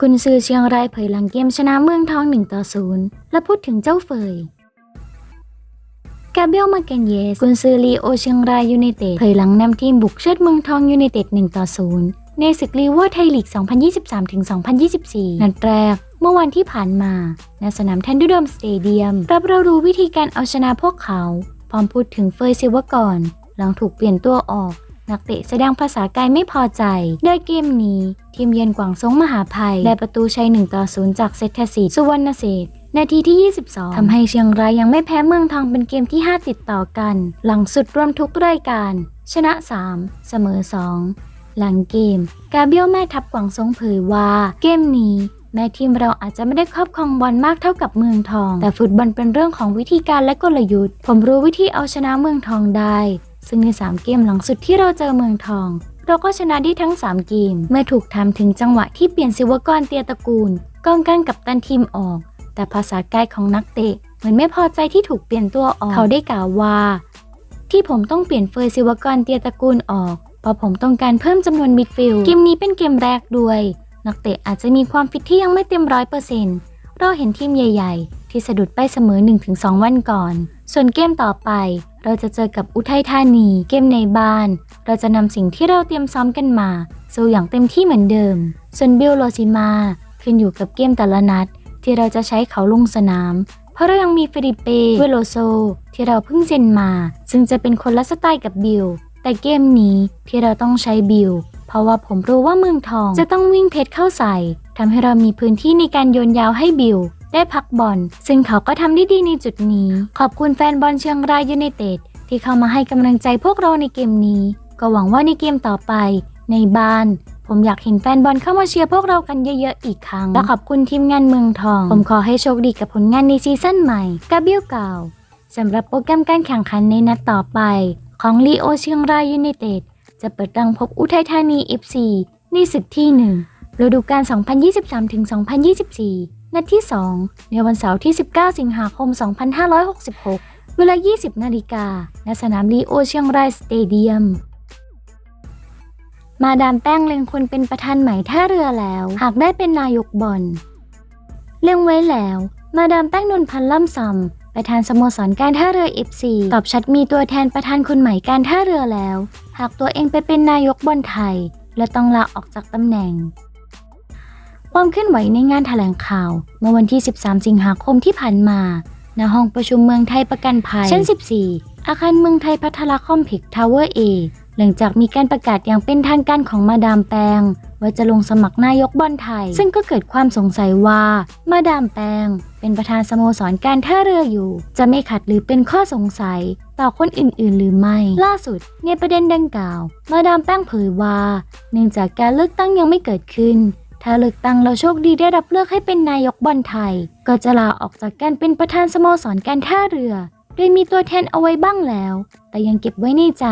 กุนซือเชียงรายเผยหลังเกมชนะเมืองทอง1ต่อ0และพูดถึงเจ้าเฟยกาเบียลมาเกนเยส กุนซือลีโอเชียงรายยูไนเต็ดเผยหลังนำทีมบุกเชิดเมืองทองยูไนเต็ด1ต่อ0ในศึกลีเวอร์ไทยลีก 2023-2024 นัดแรกเมื่อวันที่ผ่านมาณสนามแทนดูดอมสเตเดียม รับเรารู้วิธีการเอาชนะพวกเขา พร้อมพูดถึงเฟยซิลวากรหลังถูกเปลี่ยนตัวออก นักเตะแสดงภาษากายไม่พอใจ โดยเกมนี้ ทีมเยือนกวางซงมหาภัยได้ประตูชัย1ต่อ0จากเซตทศีสุวรรณเศษนาทีที่ 22ทำให้เชียงรายยังไม่แพ้เมืองทองเป็นเกมที่ 5 ติดต่อกัน หลังสุดรวมทุกรายการ ชนะ 3 เสมอ 2 หลังเกม กาเบียวแม่ทัพกวางซงเผยว่า เกมนี้แม้ทีมเราอาจจะไม่ได้ครอบครองบอลมากเท่ากับเมืองทอง แต่ฟุตบอลเป็นเรื่องของวิธีการและกลยุทธ์ ผมรู้วิธีเอาชนะเมืองทองได้ ซึ่งใน 3 เกมหลังสุดที่เราเจอเมืองทอง เราก็ชนะได้ทั้ง 3 เกม เมื่อถูกทำถึงจังหวะที่เปลี่ยนศิวกรเตียตระกูลกองกลางกับตันทีมออก แต่ภาษากายของนักเตะเหมือนไม่พอใจที่ถูกเปลี่ยนตัวออก เขาได้กล่าวว่า ที่ผมต้องเปลี่ยนเฟยศิวกรเตียตระกูลออกเพราะผมต้องการเพิ่มจำนวนมิดฟิลด์เกมนี้เป็นเกมแรกด้วย นักเตะอาจจะมีความฟิตที่ยังไม่เต็มร้อยเปอร์เซ็นต์เราเห็นทีมใหญ่ ๆ ที่สะดุดไปเสมอ 1-2 วันก่อน ส่วนเกมต่อไป เราจะเจอกับอุทัยธานีเกมในบ้าน เราจะนำสิ่งที่เราเตรียมซ้อมกันมาสู้อย่างเต็มที่เหมือนเดิม ส่วนบิลโลซิมาขึ้นอยู่กับเกมแต่ละนัด ที่เราจะใช้เขาลงสนาม เพราะเรายังมีฟิลิเป้เวโลโซ ที่เราเพิ่งเซ็นมา ซึ่งจะเป็นคนละสไตล์กับบิลแต่เกมนี้ที่เราต้องใช้บิลเพราะว่าผมรู้ว่าเมืองทองจะต้องวิ่งเพชรเข้าใส่ทำให้เรามีพื้นที่ในการโยนยาวให้บิล ได้พักบอลซึ่งเขาก็ทำได้ดีในจุดนี้ ขอบคุณแฟนบอลเชียงรายยูไนเต็ดที่เข้ามาให้กำลังใจพวกเราในเกมนี้ ก็หวังว่าในเกมต่อไป ในบ้าน ผมอยากเห็นแฟนบอลเข้ามาเชียร์พวกเรากันเยอะๆอีกครั้ง และขอบคุณทีมงานเมืองทอง ผมขอให้โชคดีกับผลงานในซีซั่นใหม่กาเบียวกล่าสำหรับโปรแกรมการแข่งขันในนัดต่อไป ของลีโอเชียงรายยูไนเต็ดจะเปิดรังพบอุทัยธานี FC ในศึกที่ 1ฤดูกาล2023-2024 นัดที่ 2 ในวันเสาร์ที่ 19 สิงหาคม 2566 เวลา 20 นาฬิกา ณ สนามลีโอเชียงรายสเตเดียม มาดามแป้งเล็งคนเป็นประธานใหม่ท่าเรือแล้ว หากได้เป็นนายกบอล เล็งไว้แล้ว มาดามแป้งนนพันธ์ล่ำซำประธานสโมสรการท่าเรือ FC ตอบชัดมีตัวแทนประธานคนใหม่การท่าเรือแล้ว หากตัวเองไปเป็นนายกบอลไทยและต้องลาออกจากตำแหน่ง ความเคลื่อนไหวในงานแถลงข่าว เมื่อวันที่ 13 สิงหาคมที่ผ่านมาณห้องประชุมเมืองไทยประกันภัยชั้น 14 อาคารเมืองไทยพัทลาคอมเพล็กซ์ทาวเวอร์เอหลังจากมีการประกาศอย่างเป็นทางการของมาดามแปงว่าจะลงสมัครนายกบอลไทย ซึ่งก็เกิดความสงสัยว่า มาดามแปงเป็นประธานสโมสรการท่าเรืออยู่ จะไม่ขัดหรือเป็นข้อสงสัย ต่อคนอื่นๆ หรือไม่ ล่าสุด ในประเด็นดังกล่าว มาดามแป้งเผยว่า เนื่องจากการเลือกตั้งยังไม่เกิดขึ้น ถ้าเลือกตั้งเราโชคดีได้รับเลือกให้เป็นนายกบอลไทย ก็จะลาออกจากการเป็นประธานสโมสรการท่าเรือ โดยมีตัวแทนเอาไว้บ้างแล้ว แต่ยังเก็บไว้ในใจ